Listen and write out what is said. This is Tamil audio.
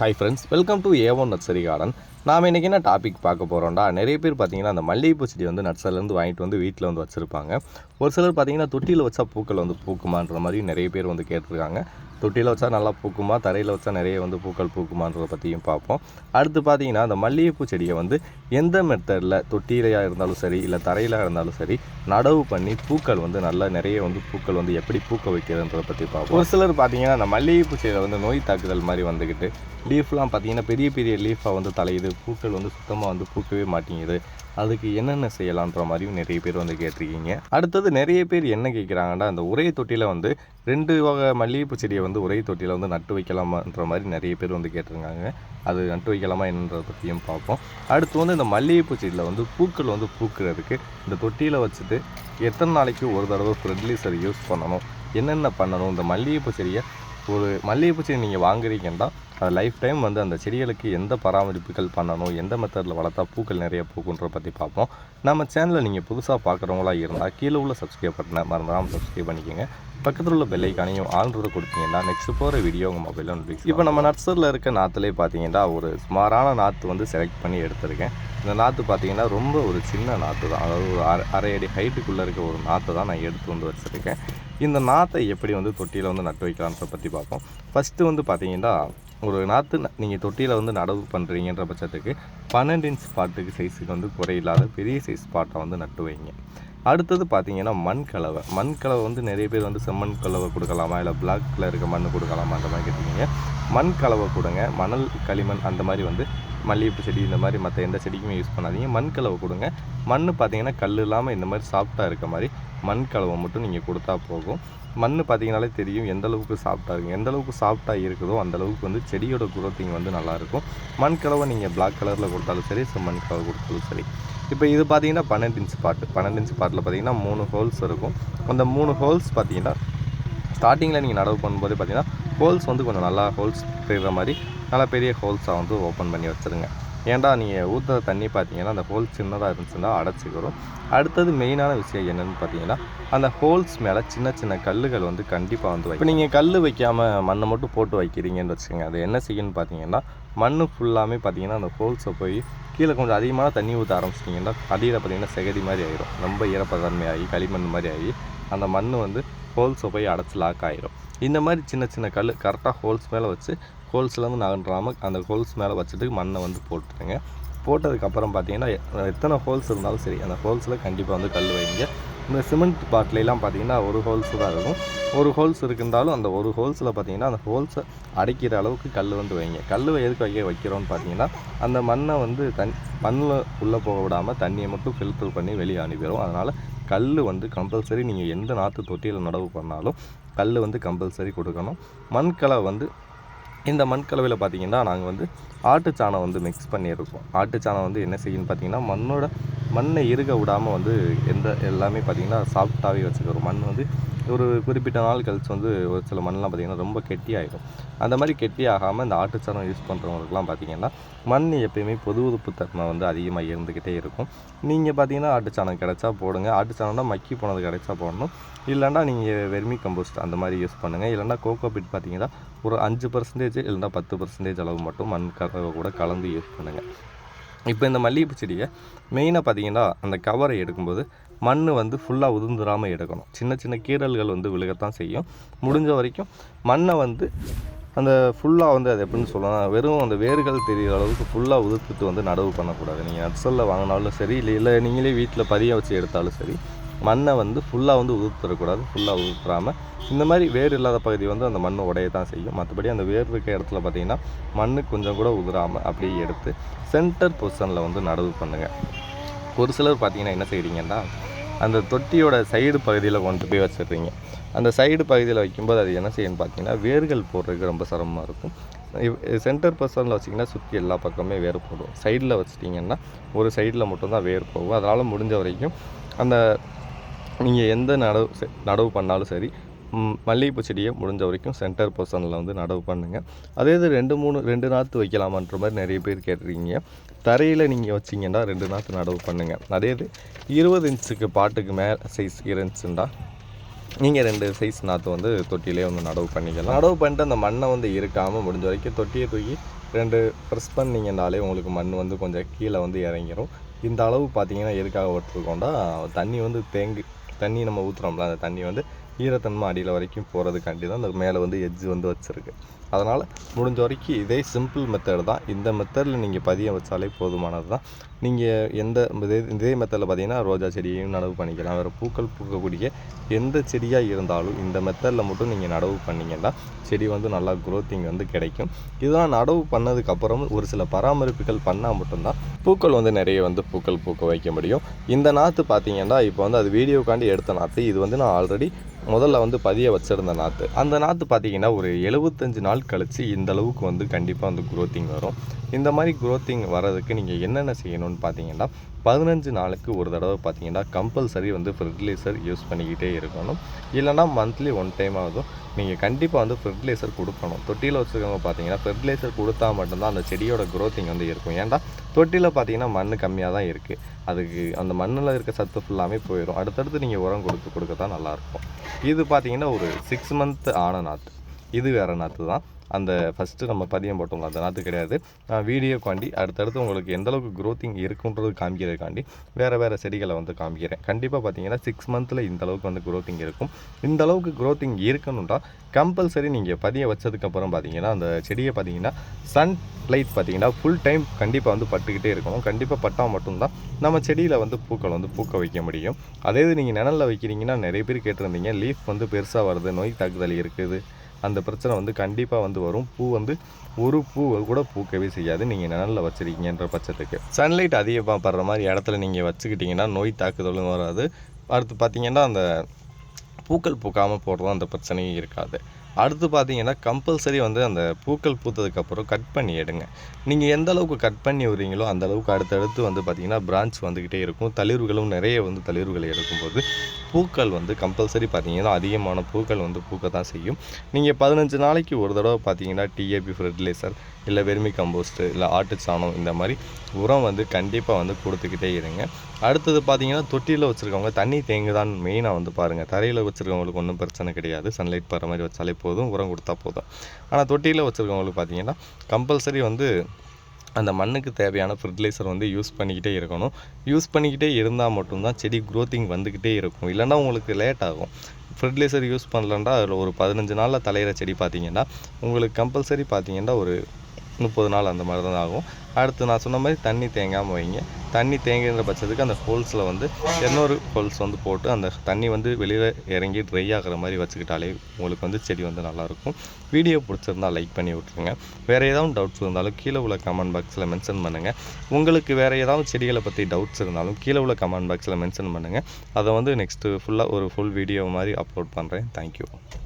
Hi friends, welcome to A1 Nursery Garden. நாம் இன்றைக்கி என்ன டாபிக் பார்க்க போகிறோம்டா நிறைய பேர் பார்த்திங்கன்னா அந்த மல்லிகைப்பூ செடி வந்து நட்ஸர்லேருந்து வாங்கிட்டு வந்து வீட்டில் வந்து வச்சுருப்பாங்க ஒரு சிலர் பார்த்திங்கன்னா தொட்டியில் வச்சா பூக்கள் வந்து பூக்குமான்ற மாதிரி நிறைய பேர் வந்து கேட்டிருக்காங்க தொட்டியில் வச்சா நல்லா பூக்குமா தரையில் வச்சா நிறைய வந்து பூக்கள் பூக்குமான்றதை பற்றியும் பார்ப்போம் அடுத்து பார்த்திங்கன்னா அந்த மல்லிகைப்பூ செடியை வந்து எந்த மெத்தடில் தொட்டியிலையாக இருந்தாலும் சரி இல்லை தரையிலாக இருந்தாலும் சரி நடவு பண்ணி பூக்கள் வந்து நல்லா நிறைய வந்து பூக்கள் வந்து எப்படி பூக்க வைக்கிறதுன்றதை பற்றி பார்ப்போம் ஒரு சிலர் பார்த்திங்கன்னா அந்த மல்லிகைப்பூ செடியில் வந்து நோய் தாக்குதல் மாதிரி வந்துக்கிட்டு லீஃப்லாம் பார்த்திங்கன்னா பெரிய பெரிய லீஃபாக வந்து தலையுது பூக்கள் வந்து சுத்தமாக வந்து பூக்கவே மாட்டேங்குது அதுக்கு என்னென்ன செய்யலான்ற மாதிரியும் நிறைய பேர் வந்து கேட்டிருக்கீங்க அடுத்தது நிறைய பேர் என்ன கேட்குறாங்கன்னா அந்த ஒரே தொட்டியில் வந்து ரெண்டு வகை மல்லிகைப்பூ செடியை வந்து ஒரே தொட்டியில் வந்து நட்டு வைக்கலாமான்ற மாதிரி நிறைய பேர் வந்து கேட்டிருக்காங்க அது நட்டு வைக்கலாமா என்னன்றத பற்றியும் பார்ப்போம் அடுத்து வந்து இந்த மல்லிகைப்பூ செடியில் வந்து பூக்கள் வந்து பூக்கிறதுக்கு இந்த தொட்டியில் வச்சுட்டு எத்தனை நாளைக்கு ஒரு தடவை சரி யூஸ் பண்ணணும் என்னென்ன பண்ணணும் இந்த மல்லிகைப்பூ செடியை ஒரு மல்லிகைப்பூ செடி நீங்கள் வாங்குறீங்கன்னா அது லைஃப் டைம் வந்து அந்த செடிகளுக்கு எந்த பராமரிப்புகள் பண்ணணும் எந்த மெத்தடில் வளர்த்தா பூக்கள் நிறைய பூக்குன்ற பற்றி பார்ப்போம் நம்ம சேனலில் நீங்கள் புதுசாக பார்க்குறவங்களா இருந்தால் கீழே உள்ள சப்ஸ்கிரைப் பட்டனை மறந்துடாமல் சப்ஸ்கிரைப் பண்ணிக்கோங்க பக்கத்தில் உள்ள பெல்லைக்கானையும் ஆழ்ன்றதை கொடுத்தீங்கன்னா நெக்ஸ்ட் போகிற வீடியோ உங்கள் மொபைலில் நோட்டிஃபிக்ஸ் இப்போ நம்ம நர்சரியில் இருக்க நாத்துலேயே பார்த்தீங்கன்னா ஒரு சுமாரான நாற்று வந்து செலக்ட் பண்ணி எடுத்திருக்கேன் இந்த நாற்று பார்த்தீங்கன்னா ரொம்ப ஒரு சின்ன நாற்று தான் அதாவது ஒரு அரை அரை அடி ஹைட்டுக்குள்ளே இருக்க ஒரு நாற்று தான் நான் எடுத்து வந்து வச்சுருக்கேன் இந்த நாற்றை எப்படி வந்து தொட்டியில் வந்து நட்டு வைக்கலான்றத பற்றி பார்ப்போம் ஃபஸ்ட்டு வந்து பார்த்தீங்கன்னா ஒரு நாற்று நீங்கள் தொட்டியில் வந்து நடவு பண்ணுறீங்கன்ற பட்சத்துக்கு பன்னெண்டு இன்ச் பாட்டுக்கு சைஸுக்கு வந்து குறையில்லாத பெரிய சைஸ் பாட்டை வந்து நட்டு வைங்க அடுத்தது பார்த்தீங்கன்னா மண் கலவை மண் கலவை வந்து நிறைய பேர் வந்து செம்மண் கலவை கொடுக்கலாமா இல்லை பிளாக்கில் இருக்க மண் கொடுக்கலாமா அந்த மாதிரி கேட்டிருக்கீங்க மண் கலவை கொடுங்க மணல் களிமண் அந்த மாதிரி வந்து மல்லிகைப்பூ செடி இந்த மாதிரி மற்ற எந்த செடிக்குமே யூஸ் பண்ணாதீங்க மண் கலவை கொடுங்க மண் பார்த்தீங்கன்னா கல் இல்லாமல் இந்த மாதிரி சாஃப்டாக இருக்க மாதிரி மண் கலவை மட்டும் நீங்கள் கொடுத்தா போகும் மண் பார்த்தீங்கனாலே தெரியும் எந்த அளவுக்கு சாஃப்டாக இருக்கும் எந்த அளவுக்கு சாஃப்டாக இருக்குதோ அந்த அளவுக்கு வந்து செடியோட குரோத்திங் வந்து நல்லாயிருக்கும் மண் கலவை நீங்கள் பிளாக் கலரில் கொடுத்தாலும் சரி மண் கலவை கொடுத்தாலும் சரி இப்போ இது பார்த்தீங்கன்னா பன்னெண்டு இன்ச் பாட்டு பன்னெண்டு இன்ச் பாட்டில் பார்த்தீங்கன்னா மூணு ஹோல்ஸ் இருக்கும் அந்த மூணு ஹோல்ஸ் பார்த்தீங்கன்னா ஸ்டார்டிங்கில் நீங்கள் நடவு பண்ணும்போது பார்த்தீங்கன்னா ஹோல்ஸ் வந்து கொஞ்சம் நல்லா ஹோல்ஸ் தெரிகிற மாதிரி நல்லா பெரிய ஹோல்ஸாக வந்து ஓப்பன் பண்ணி வச்சுருங்க ஏன்டா நீங்கள் ஊற்றுற தண்ணி பார்த்தீங்கன்னா அந்த ஹோல்ஸ் சின்னதாக இருந்துச்சுன்னா அடைச்சிக்கிறோம் அடுத்தது மெயினான விஷயம் என்னென்னு பார்த்தீங்கன்னா அந்த ஹோல்ஸ் மேலே சின்ன சின்ன கல்லுகள் வந்து கண்டிப்பாக வந்து வைக்கும் இப்போ நீங்கள் கல் வைக்காமல் மண்ணை மட்டும் போட்டு வைக்கிறீங்கன்னு வச்சுக்கோங்க அது என்ன செய்யணும்னு பார்த்தீங்கன்னா மண் ஃபுல்லாமே பார்த்தீங்கன்னா அந்த ஹோல்ஸை போய் கீழே கொஞ்சம் அதிகமான தண்ணி ஊற்ற ஆரம்பிச்சிட்டிங்கன்னா அடியில் பார்த்தீங்கன்னா செகதி மாதிரி ஆகிரும் ரொம்ப ஈரப்பதன்மையாகி களிமண் மாதிரி ஆகி அந்த மண் வந்து ஹோல்ஸை போய் அடைச்சி லாக் ஆகிரும் இந்த மாதிரி சின்ன சின்ன கல் கரெக்டாக ஹோல்ஸ் மேலே வச்சு ஹோல்ஸ்லேருந்து நகன்றாமல் அந்த ஹோல்ஸ் மேலே வச்சுட்டு மண்ணை வந்து போட்டுருங்க போட்டதுக்கப்புறம் பார்த்தீங்கன்னா எத்தனை ஹோல்ஸ் இருந்தாலும் சரி அந்த ஹோல்ஸில் கண்டிப்பாக வந்து கல் வைங்க இந்த சிமெண்ட் பாட்டிலெலாம் பார்த்தீங்கன்னா ஒரு ஹோல்ஸ் தான் இருக்கும் ஒரு ஹோல்ஸ் இருக்குந்தாலும் அந்த ஒரு ஹோல்ஸில் பார்த்தீங்கன்னா அந்த ஹோல்ஸை அடைக்கிற அளவுக்கு கல் வந்து வைங்க கல் எதுக்கு வைக்க வைக்கிறோன்னு பார்த்தீங்கன்னா அந்த மண்ணை வந்து தண் மண்ணில் உள்ளே போக விடாமல் தண்ணியை மட்டும் ஃபில்டர் பண்ணி வெளியே அனுப்பிடும் அதனால் கல் வந்து கம்பல்சரி நீங்கள் எந்த நாற்று தொட்டியில் நடவு பண்ணாலும் கல் வந்து கம்பல்சரி கொடுக்கணும் மண்கலை வந்து இந்த மண் கலவையில் பார்த்திங்கன்னா நாங்கள் வந்து ஆட்டு சாணம் வந்து மிக்ஸ் பண்ணியிருக்கோம் ஆட்டு சாணம் வந்து என்ன செய்யுன்னு பார்த்திங்கன்னா மண்ணோட மண்ணை இருக விடாமல் வந்து எந்த எல்லாமே பார்த்திங்கன்னா சாஃப்டாகவே வச்சுக்கிறோம் மண் வந்து ஒரு குறிப்பிட்ட நாள் கழிச்சு வந்து ஒரு சில மண்ணெலாம் பார்த்திங்கன்னா ரொம்ப ஆகிடும் அந்த மாதிரி கெட்டி ஆகாமல் இந்த ஆட்டுச்சாரம் யூஸ் பண்ணுறவங்களுக்குலாம் பார்த்திங்கன்னா மண் எப்பயுமே பொது உதுப்பு தன்மை வந்து அதிகமாக இருந்துக்கிட்டே இருக்கும் நீங்கள் பார்த்தீங்கன்னா ஆட்டுச்சாணம் கிடச்சா போடுங்க ஆட்டுச்சாணம்னா மக்கி போனது கிடச்சா போடணும் இல்லைன்னா நீங்கள் வெர்மி கம்போஸ்ட் அந்த மாதிரி யூஸ் பண்ணுங்கள் இல்லைன்னா கோகோ பிட் பார்த்தீங்கன்னா ஒரு அஞ்சு பர்சன்டேஜ் இல்லைன்னா பத்து பர்சன்டேஜ் அளவு மட்டும் மண் கூட கலந்து யூஸ் பண்ணுங்கள் இப்போ இந்த மல்லிகைப்பூ செடியை மெயினாக பார்த்தீங்கன்னா அந்த கவரை எடுக்கும்போது மண் வந்து ஃபுல்லாக உதிர்ந்துடாமல் எடுக்கணும் சின்ன சின்ன கீரல்கள் வந்து விழுகத்தான் செய்யும் முடிஞ்ச வரைக்கும் மண்ணை வந்து அந்த ஃபுல்லாக வந்து அது எப்படின்னு சொல்லலாம் வெறும் அந்த வேர்கள் தெரிகிற அளவுக்கு ஃபுல்லாக உதிர்த்துட்டு வந்து நடவு பண்ணக்கூடாது நீங்கள் நட்சலில் வாங்கினாலும் சரி இல்லை இல்லை நீங்களே வீட்டில் பதிய வச்சு எடுத்தாலும் சரி மண்ணை வந்து ஃபுல்லாக வந்து உதிர்த்துடக்கூடாது ஃபுல்லாக உதிர்த்துறாமல் இந்த மாதிரி வேர் இல்லாத பகுதி வந்து அந்த மண் உடைய தான் செய்யும் மற்றபடி அந்த வேர் இருக்க இடத்துல பார்த்தீங்கன்னா மண்ணு கொஞ்சம் கூட உதிராமல் அப்படியே எடுத்து சென்டர் பொசிஷனில் வந்து நடவு பண்ணுங்கள் ஒரு சிலர் பார்த்தீங்கன்னா என்ன செய்கிறீங்கன்னா அந்த தொட்டியோட சைடு பகுதியில் கொண்டு போய் வச்சிடுறீங்க அந்த சைடு பகுதியில் வைக்கும்போது அது என்ன செய்யணும்னு பார்த்தீங்கன்னா வேர்கள் போடுறதுக்கு ரொம்ப சிரமமாக இருக்கும் சென்டர் பர்சனில் வச்சிங்கன்னா சுற்றி எல்லா பக்கமே வேர் போடும் சைடில் வச்சிட்டிங்கன்னா ஒரு சைடில் மட்டும்தான் வேர் போகும் அதனால் முடிஞ்ச வரைக்கும் அந்த நீங்கள் எந்த நடவு நடவு பண்ணாலும் சரி மல்லிகைப்பூ செடியை முடிஞ்ச வரைக்கும் சென்டர் பர்சனில் வந்து நடவு பண்ணுங்கள் அதே இது ரெண்டு மூணு ரெண்டு நாற்று வைக்கலாமான்ற மாதிரி நிறைய பேர் கேட்டிருக்கீங்க தரையில் நீங்கள் வச்சிங்கன்னா ரெண்டு நாற்று நடவு பண்ணுங்கள் அதே இது இருபது இன்ச்சுக்கு பாட்டுக்கு மேலே சைஸ் இருந்துச்சுன்னா நீங்கள் ரெண்டு சைஸ் நாற்று வந்து தொட்டியிலே வந்து நடவு பண்ணிக்கலாம் நடவு பண்ணிட்டு அந்த மண்ணை வந்து இருக்காமல் முடிஞ்ச வரைக்கும் தொட்டியை தூக்கி ரெண்டு ப்ரெஸ் பண்ணிங்கனாலே உங்களுக்கு மண் வந்து கொஞ்சம் கீழே வந்து இறங்கிடும் இந்த அளவு பார்த்தீங்கன்னா எதுக்காக விட்டுருக்கோண்டா தண்ணி வந்து தேங்கி தண்ணி நம்ம ஊற்றுறோம்ல அந்த தண்ணி வந்து ஈரத்தன்மை அடியில் வரைக்கும் போகிறதுக்காண்டி தான் அந்த மேலே வந்து எட்ஜ் வந்து வச்சுருக்கு அதனால் முடிஞ்ச வரைக்கும் இதே சிம்பிள் மெத்தடு தான் இந்த மெத்தடில் நீங்கள் பதிய வச்சாலே போதுமானது தான் நீங்கள் எந்த இதே இதே மெத்தடில் பார்த்தீங்கன்னா ரோஜா செடியையும் நடவு பண்ணிக்கலாம் வேறு பூக்கள் பூக்கக்கூடிய எந்த செடியாக இருந்தாலும் இந்த மெத்தடில் மட்டும் நீங்கள் நடவு பண்ணிங்கன்னா செடி வந்து நல்லா க்ரோத்திங் வந்து கிடைக்கும் இதெல்லாம் நடவு பண்ணதுக்கப்புறம் ஒரு சில பராமரிப்புகள் பண்ணால் மட்டும்தான் பூக்கள் வந்து நிறைய வந்து பூக்கள் பூக்க வைக்க முடியும் இந்த நாற்று பார்த்தீங்கன்னா இப்போ வந்து அது வீடியோக்காண்டி எடுத்த நாற்று இது வந்து நான் ஆல்ரெடி முதல்ல வந்து பதிய வச்சுருந்த நாற்று அந்த நாற்று பார்த்திங்கன்னா ஒரு எழுபத்தஞ்சு நாள் கழித்து இந்த அளவுக்கு வந்து கண்டிப்பாக வந்து குரோத்திங் வரும் இந்த மாதிரி குரோத்திங் வர்றதுக்கு நீங்கள் என்னென்ன செய்யணும்னு பார்த்தீங்கன்னா பதினஞ்சு நாளுக்கு ஒரு தடவை பார்த்தீங்கன்னா கம்பல்சரி வந்து ஃபெர்டிலைசர் யூஸ் பண்ணிக்கிட்டே இருக்கணும் இல்லைனா மந்த்லி ஒன் டைம் ஆகுதும் நீங்கள் கண்டிப்பாக வந்து ஃபெர்டிலைசர் கொடுக்கணும் தொட்டியில் வச்சுருக்கவங்க பார்த்தீங்கன்னா ஃபெர்டிலைசர் கொடுத்தா மட்டும்தான் அந்த செடியோட குரோத்திங் வந்து இருக்கும் ஏன்னா தொட்டியில் பார்த்தீங்கன்னா மண் கம்மியாக தான் இருக்குது அதுக்கு அந்த மண்ணில் இருக்க சத்து ஃபுல்லாமே போயிடும் அடுத்தடுத்து நீங்கள் உரம் கொடுத்து கொடுக்க தான் நல்லாயிருக்கும் இது பார்த்தீங்கன்னா ஒரு சிக்ஸ் மந்த் ஆன நாற்று இது வேறு நாற்று தான் அந்த ஃபஸ்ட்டு நம்ம பதியம் போட்டோம்ல அந்த நாற்று கிடையாது வீடியோக்காண்டி அடுத்தடுத்து உங்களுக்கு எந்தளவுக்கு க்ரோத்திங் இருக்குன்றது காமிக்கிறதுக்காண்டி வேறு வேறு செடிகளை வந்து காமிக்கிறேன் கண்டிப்பாக பார்த்தீங்கன்னா சிக்ஸ் மந்த்தில் இந்தளவுக்கு வந்து க்ரோத்திங் இருக்கும் இந்த அளவுக்கு க்ரோத்திங் இருக்கணும்னா கம்பல்சரி நீங்கள் பதிய வச்சதுக்கப்புறம் பார்த்தீங்கன்னா அந்த செடியை பார்த்தீங்கன்னா சன் லைட் பார்த்தீங்கன்னா ஃபுல் டைம் கண்டிப்பாக வந்து பட்டுக்கிட்டே இருக்கணும் கண்டிப்பாக பட்டால் மட்டும்தான் நம்ம செடியில் வந்து பூக்கள் வந்து பூக்க வைக்க முடியும் அதே இது நீங்கள் நிழலில் வைக்கிறீங்கன்னா நிறைய பேர் கேட்டிருந்தீங்க லீஃப் வந்து பெருசாக வருது நோய் தாக்குதல் இருக்குது அந்த பிரச்சனை வந்து கண்டிப்பாக வந்து வரும் பூ வந்து ஒரு பூ கூட பூக்கவே செய்யாது நீங்கள் நிழலில் வச்சுருக்கீங்கன்ற பட்சத்துக்கு சன்லைட் அதிகமாக படுற மாதிரி இடத்துல நீங்கள் வச்சுக்கிட்டிங்கன்னா நோய் தாக்குதலும் வராது அடுத்து பார்த்தீங்கன்னா அந்த பூக்கள் பூக்காமல் போடுறதும் அந்த பிரச்சனையும் இருக்காது அடுத்து பார்த்தீங்கன்னா கம்பல்சரி வந்து அந்த பூக்கள் பூத்ததுக்கப்புறம் கட் பண்ணி எடுங்க நீங்கள் எந்த அளவுக்கு கட் பண்ணி விடுறீங்களோ அந்த அளவுக்கு அடுத்தடுத்து வந்து பார்த்திங்கன்னா பிரான்ச் வந்துக்கிட்டே இருக்கும் தளிர்களும் நிறைய வந்து தளிர்களை எடுக்கும்போது பூக்கள் வந்து கம்பல்சரி பார்த்தீங்கன்னா அதிகமான பூக்கள் வந்து பூக்க தான் செய்யும் நீங்கள் பதினஞ்சு நாளைக்கு ஒரு தடவை பார்த்தீங்கன்னா டிஏபி ஃபெர்டிலைசர் இல்லை வெர்மி கம்போஸ்ட்டு இல்லை ஆட்டு சாணம் இந்த மாதிரி உரம் வந்து கண்டிப்பாக வந்து கொடுத்துக்கிட்டே இருங்க அடுத்தது பார்த்தீங்கன்னா தொட்டியில் வச்சுருக்கவங்க தண்ணி தேங்குதான் மெயினாக வந்து பாருங்கள் தரையில் வச்சுருக்கவங்களுக்கு ஒன்றும் பிரச்சனை கிடையாது சன்லைட் போகிற மாதிரி வச்சாலே போதும் உரம் கொடுத்தா போதும் ஆனால் தொட்டியில் வச்சுருக்கவங்களுக்கு பார்த்தீங்கன்னா கம்பல்சரி வந்து அந்த மண்ணுக்கு தேவையான ஃபெர்டிலைசர் வந்து யூஸ் பண்ணிக்கிட்டே இருக்கணும் யூஸ் பண்ணிக்கிட்டே இருந்தால் மட்டும்தான் செடி க்ரோத்திங் வந்துக்கிட்டே இருக்கும் இல்லைன்னா உங்களுக்கு லேட் ஆகும் ஃபெர்டிலைசர் யூஸ் பண்ணலன்னா அதில் ஒரு பதினஞ்சு நாளில் தலையிற செடி பார்த்தீங்கன்னா உங்களுக்கு கம்பல்சரி பார்த்தீங்கன்னா ஒரு முப்பது நாள் அந்த மாதிரி தான் ஆகும் அடுத்து நான் சொன்ன மாதிரி தண்ணி தேங்காமல் வைங்க தண்ணி தேங்குகிற பட்சத்துக்கு அந்த ஹோல்ஸில் வந்து இன்னொரு ஹோல்ஸ் வந்து போட்டு அந்த தண்ணி வந்து வெளியில் இறங்கி ட்ரை ஆகிற மாதிரி வச்சுக்கிட்டாலே உங்களுக்கு வந்து செடி வந்து நல்லாயிருக்கும் வீடியோ பிடிச்சிருந்தால் லைக் பண்ணி விட்ருங்க வேறு ஏதாவது டவுட்ஸ் இருந்தாலும் கீழே உள்ள கமெண்ட் பாக்ஸில் மென்ஷன் பண்ணுங்கள் உங்களுக்கு வேறு ஏதாவது செடிகளை பற்றி டவுட்ஸ் இருந்தாலும் கீழே உள்ள கமெண்ட் பாக்ஸில் மென்ஷன் பண்ணுங்கள் அதை வந்து நெக்ஸ்ட்டு ஃபுல்லாக ஒரு ஃபுல் வீடியோ மாதிரி அப்லோட் பண்ணுறேன் தேங்க்யூ